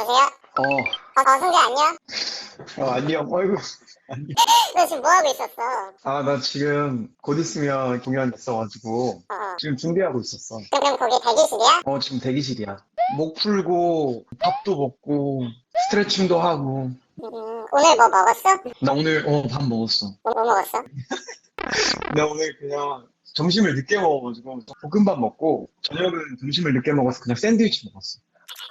여보세요? 어, 어, 어 승재 안녕? 어, 안녕. 어이구. 너 지금 뭐 하고 있었어? 아, 나 지금 곧 있으면 공연 있어가지고 어, 어. 지금 준비하고 있었어. 그럼 거기 대기실이야? 어, 지금 대기실이야. 목 풀고 밥도 먹고 스트레칭도 하고. 음, 오늘 뭐 먹었어? 나 오늘 어, 밥 먹었어. 뭐, 뭐 먹었어? 나 오늘 그냥 점심을 늦게 먹어가지고 볶음밥 먹고 저녁은 점심을 늦게 먹어서 그냥 샌드위치 먹었어.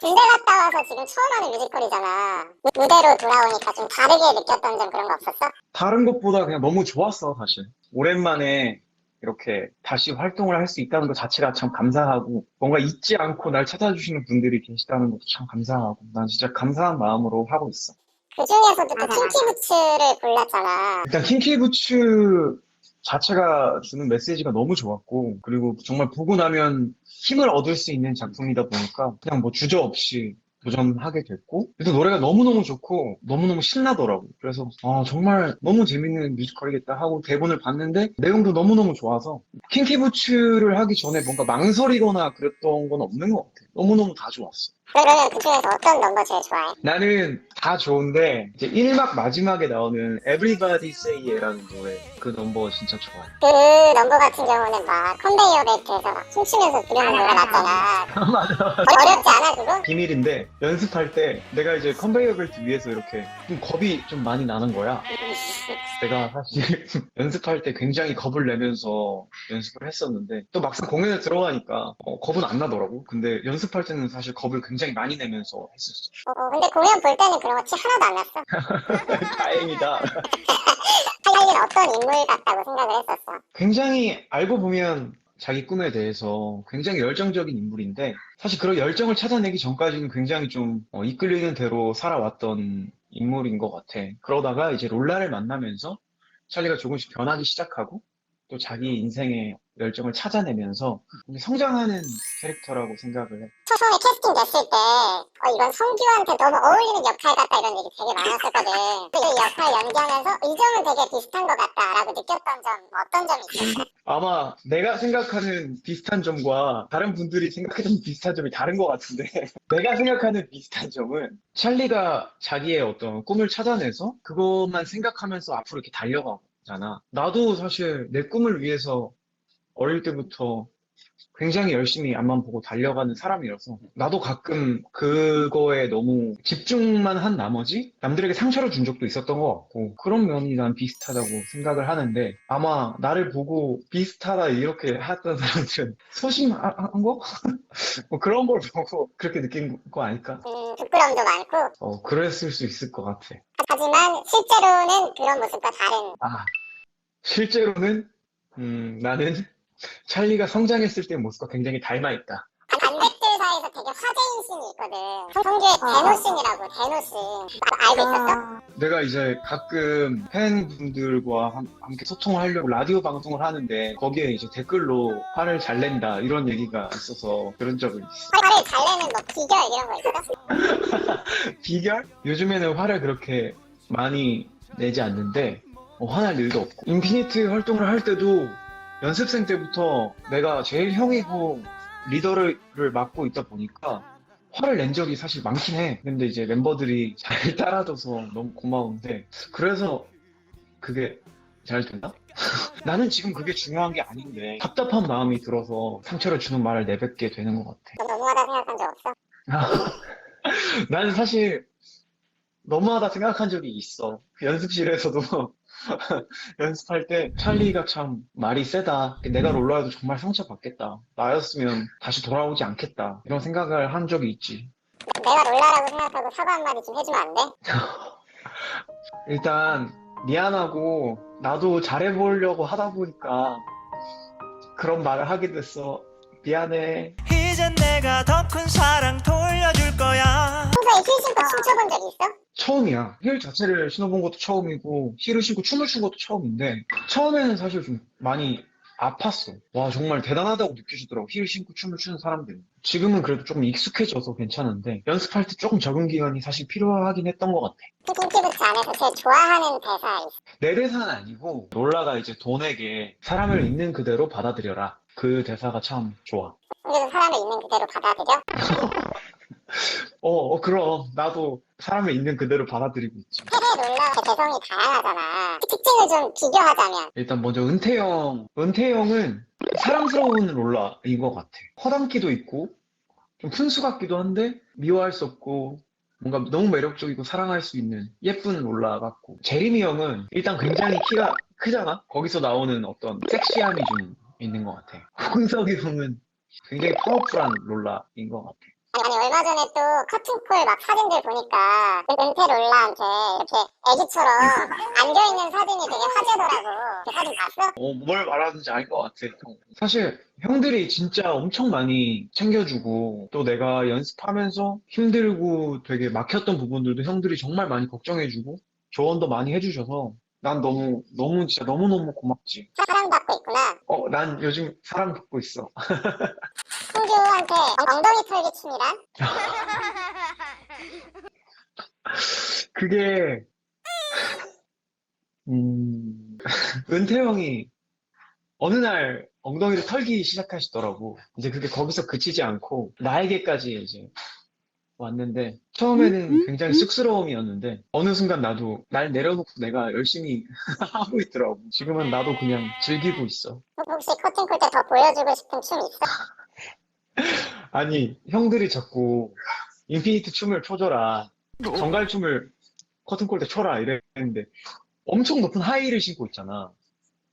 군대 갔다 와서 지금 처음 하는 뮤지컬이잖아. 무- 무대로 돌아오니까 좀 다르게 느꼈던 점 그런 거 없었어? 다른 것보다 그냥 너무 좋았어, 사실. 오랜만에 이렇게 다시 활동을 할 수 있다는 것 자체가 참 감사하고, 뭔가 잊지 않고 날 찾아주시는 분들이 계시다는 것도 참 감사하고, 난 진짜 감사한 마음으로 하고 있어. 그 중에서도 또 킹키부츠를 골랐잖아. 일단 킹키부츠 자체가 주는 메시지가 너무 좋았고, 그리고 정말 보고 나면 힘을 얻을 수 있는 작품이다 보니까 그냥 뭐 주저 없이 도전하게 됐고, 그래서 노래가 너무너무 좋고, 너무너무 신나더라고. 그래서, 아, 정말 너무 재밌는 뮤지컬이겠다 하고 대본을 봤는데, 내용도 너무너무 좋아서, 킹키부츠를 하기 전에 뭔가 망설이거나 그랬던 건 없는 것 같아. 너무너무 다 좋았어. 그러면 그 중에서 어떤 넘버 제일 좋아해? 나는 다 좋은데 이제 1막 마지막에 나오는 Everybody Say Ye라는 노래 그 넘버 진짜 좋아. 그 넘버 같은 경우는 막 컨베이어 벨트에서 막 춤추면서 부르는 노래 맞잖아. 맞아. 어렵지 않아 그거? 비밀인데 연습할 때 내가 이제 컨베이어 벨트 위에서 이렇게 좀 겁이 좀 많이 나는 거야. 내가 사실 연습할 때 굉장히 겁을 내면서 연습을 했었는데 또 막상 공연에 들어가니까 어, 겁은 안 나더라고. 근데 연 습할 때는 사실 겁을 굉장히 많이 내면서 했었어. 어, 근데 공연 볼 때는 그런 거 티 하나도 안 났어. 다행이다. 하이는 어떤 인물 같다고 생각을 했었어. 굉장히 알고 보면 자기 꿈에 대해서 굉장히 열정적인 인물인데 사실 그런 열정을 찾아내기 전까지는 굉장히 좀 어, 이끌리는 대로 살아왔던 인물인 것 같아. 그러다가 이제 롤라를 만나면서 찰리가 조금씩 변하기 시작하고 또 자기 인생의 열정을 찾아내면서 성장하는 캐릭터라고 생각을 해. 처음에 캐스팅 됐을 때, 어, 이건 성규한테 너무 어울리는 역할 같다 이런 얘기 되게 많았었거든. 이 역할 연기하면서 이 점은 되게 비슷한 것 같다라고 느꼈던 점, 어떤 점이 있었어? 아마 내가 생각하는 비슷한 점과 다른 분들이 생각하는 비슷한 점이 다른 것 같은데 내가 생각하는 비슷한 점은 찰리가 자기의 어떤 꿈을 찾아내서 그것만 생각하면서 앞으로 이렇게 달려가잖아. 나도 사실 내 꿈을 위해서 어릴 때부터 굉장히 열심히 앞만 보고 달려가는 사람이라서 나도 가끔 그거에 너무 집중만 한 나머지 남들에게 상처를 준 적도 있었던 것 같고 그런 면이 난 비슷하다고 생각을 하는데 아마 나를 보고 비슷하다 이렇게 했던 사람들은 소심한 거? 뭐 그런 걸 보고 그렇게 느낀 거 아닐까? 음, 부끄럼도 많고, 어, 그랬을 수 있을 것 같아. 하지만 실제로는 그런 모습과 다른, 아, 실제로는 음, 나는 찰리가 성장했을 때 모습과 굉장히 닮아 있다. 관객들 사이에서 되게 화제인 씬이 있거든. 성규의 데노 씬이라고, 데노 씬. 알고 있었어? 내가 이제 가끔 팬분들과 함- 함께 소통을 하려고 라디오 방송을 하는데 거기에 이제 댓글로 화를 잘 낸다 이런 얘기가 있어서 그런 적은 있어. 화를 잘 내는 뭐 비결 이런 거 있어? 비결? 요즘에는 화를 그렇게 많이 내지 않는데 어, 화날 일도 없고 인피니트 활동을 할 때도 연습생 때부터 내가 제일 형이고 리더를 맡고 있다 보니까 화를 낸 적이 사실 많긴 해. 근데 이제 멤버들이 잘 따라줘서 너무 고마운데 그래서 그게 잘 된다? 나는 지금 그게 중요한 게 아닌데 답답한 마음이 들어서 상처를 주는 말을 내뱉게 되는 것 같아. 너 너무하다 생각한 적 없어? 나는 사실 너무하다 생각한 적이 있어. 연습실에서도 연습할 때 찰리가 참 말이 세다. 내가 롤러여도 정말 상처받겠다. 나였으면 다시 돌아오지 않겠다. 이런 생각을 한 적이 있지. 내가 롤라라고 생각하고 사과 한마디 좀 해주면 안 돼? 일단 미안하고 나도 잘해보려고 하다 보니까 그런 말을 하게 됐어. 미안해. 이젠 내가 더 큰 사랑 돌려줄 거야 평소에 힐 신고 춤 춰본 적 있어? 처음이야. 힐 자체를 신어본 것도 처음이고, 힐을 신고 춤을 춘 것도 처음인데, 처음에는 사실 좀 많이 아팠어. 와, 정말 대단하다고 느껴지더라고. 힐 신고 춤을 추는 사람들이. 지금은 그래도 조금 익숙해져서 괜찮은데, 연습할 때 조금 적응 기간이 사실 필요하긴 했던 것 같아. 핑키부츠 안에서 제일 좋아하는 대사 있어? 내 대사는 아니고, 롤라가 이제 돈에게 사람을 있는 그대로 받아들여라. 그 대사가 참 좋아. 그래서 사람을 있는 그대로 받아들여? 어, 어, 그럼. 나도 사람을 있는 그대로 받아들이고 있지. 세계 롤러 개성이 다양하잖아. 특징을 좀 비교하자면 일단 먼저 은퇴형. 은퇴형은 사랑스러운 롤라인 것 같아. 허당기도 있고, 좀 푼수 같기도 한데, 미워할 수 없고, 뭔가 너무 매력적이고 사랑할 수 있는 예쁜 롤라 같고. 제리미 형은 일단 굉장히 키가 크잖아? 거기서 나오는 어떤 섹시함이 좀 있는 것 같아. 홍석이 형은 굉장히 파워풀한 롤라인 것 같아. 아니 얼마 전에 또 커튼콜 막 사진들 보니까 은퇴 롤라한테 이렇게 애기처럼 안겨있는 사진이 되게 화제더라고. 그 사진 봤어? 어, 뭘 말하는지 알 것 같아. 사실 형들이 진짜 엄청 많이 챙겨주고 또 내가 연습하면서 힘들고 되게 막혔던 부분들도 형들이 정말 많이 걱정해주고 조언도 많이 해주셔서 난 너무 너무 진짜 너무너무 고맙지. 사랑받고 있구나. 어, 난 요즘 사랑받고 있어. 승규한테 엉덩이 털기 춤이란? 그게 음 은퇴 형이 어느 날 엉덩이를 털기 시작하시더라고. 이제 그게 거기서 그치지 않고 나에게까지 이제 왔는데 처음에는 굉장히 쑥스러움이었는데 어느 순간 나도 날 내려놓고 내가 열심히 하고 있더라고. 지금은 나도 그냥 즐기고 있어. 혹시 커튼콜 때 더 보여주고 싶은 춤 있어? 아니 형들이 자꾸 인피니트 춤을 춰줘라. 정갈 춤을 커튼콜 때 춰라 이랬는데 엄청 높은 하이를 신고 있잖아.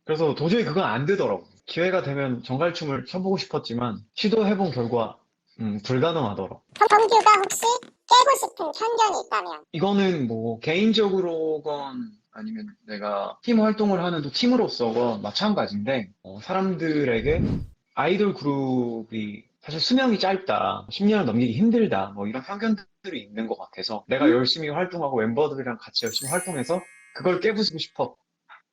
그래서 도저히 그건 안 되더라고. 기회가 되면 정갈춤을 춰보고 싶었지만 시도해본 결과 음, 불가능하더라. 성규가 혹시 깨고 싶은 편견이 있다면? 이거는 뭐 개인적으로건 아니면 내가 팀 활동을 하는 또 팀으로서건 마찬가지인데 어, 사람들에게 아이돌 그룹이 사실 수명이 짧다, 10년을 넘기기 힘들다, 뭐 이런 편견들이 있는 것 같아서 내가 열심히 활동하고 멤버들이랑 같이 열심히 활동해서 그걸 깨부수고 싶어.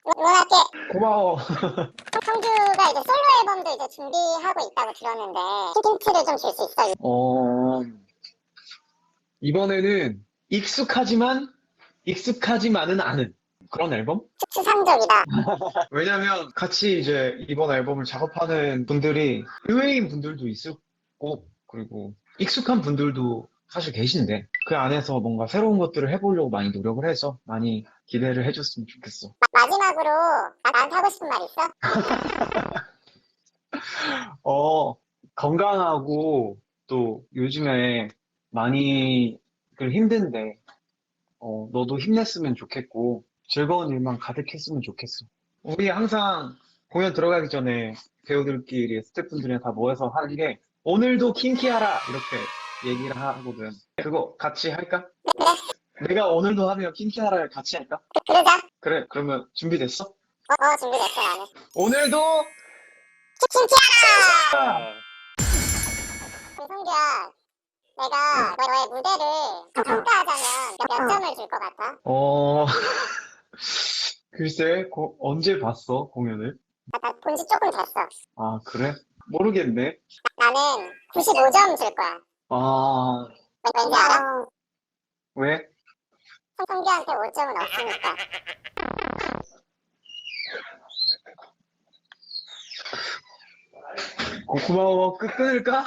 응원할게. 고마워. 성규가 이제 솔로 앨범도 이제 준비하고 있다고 들었는데 힌트를 좀 줄 수 있어? 어, 이번에는 익숙하지만 익숙하지만은 않은 그런 앨범? 추상적이다. 왜냐면 같이 이제 이번 앨범을 작업하는 분들이 의외인 분들도 있었고 그리고 익숙한 분들도 사실 계신데 그 안에서 뭔가 새로운 것들을 해보려고 많이 노력을 해서 많이 기대를 해줬으면 좋겠어. 마- 마지막으로 나- 나한테 하고 싶은 말 있어? 어, 건강하고 또 요즘에 많이 그 힘든데 어, 너도 힘냈으면 좋겠고 즐거운 일만 가득했으면 좋겠어. 우리 항상 공연 들어가기 전에 배우들끼리 스태프분들이랑 다 모여서 하는 게 오늘도 킹키하라 이렇게 얘기를 하거든. 그거 같이 할까? 내가 오늘도 하면 킹키하라를 같이 할까? 그, 그러자. 그래, 그러면 준비됐어? 어, 어 준비됐어 나는. 오늘도 킹키하라! 성규야, 내가 너의 무대를 평가하자면 몇 점을 줄 것 같아? 어, 글쎄, 고- 언제 봤어, 공연을? 나본지 조금 됐어. 아, 그래? 모르겠네. 나는 95점 줄 거야. 아, 왠- 왠지 알아? 왜? 성규한테 5점은 없으니까. 고, 고마워. 끝, 끊을까?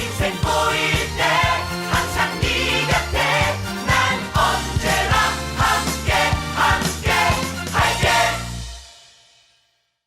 인생 보일 때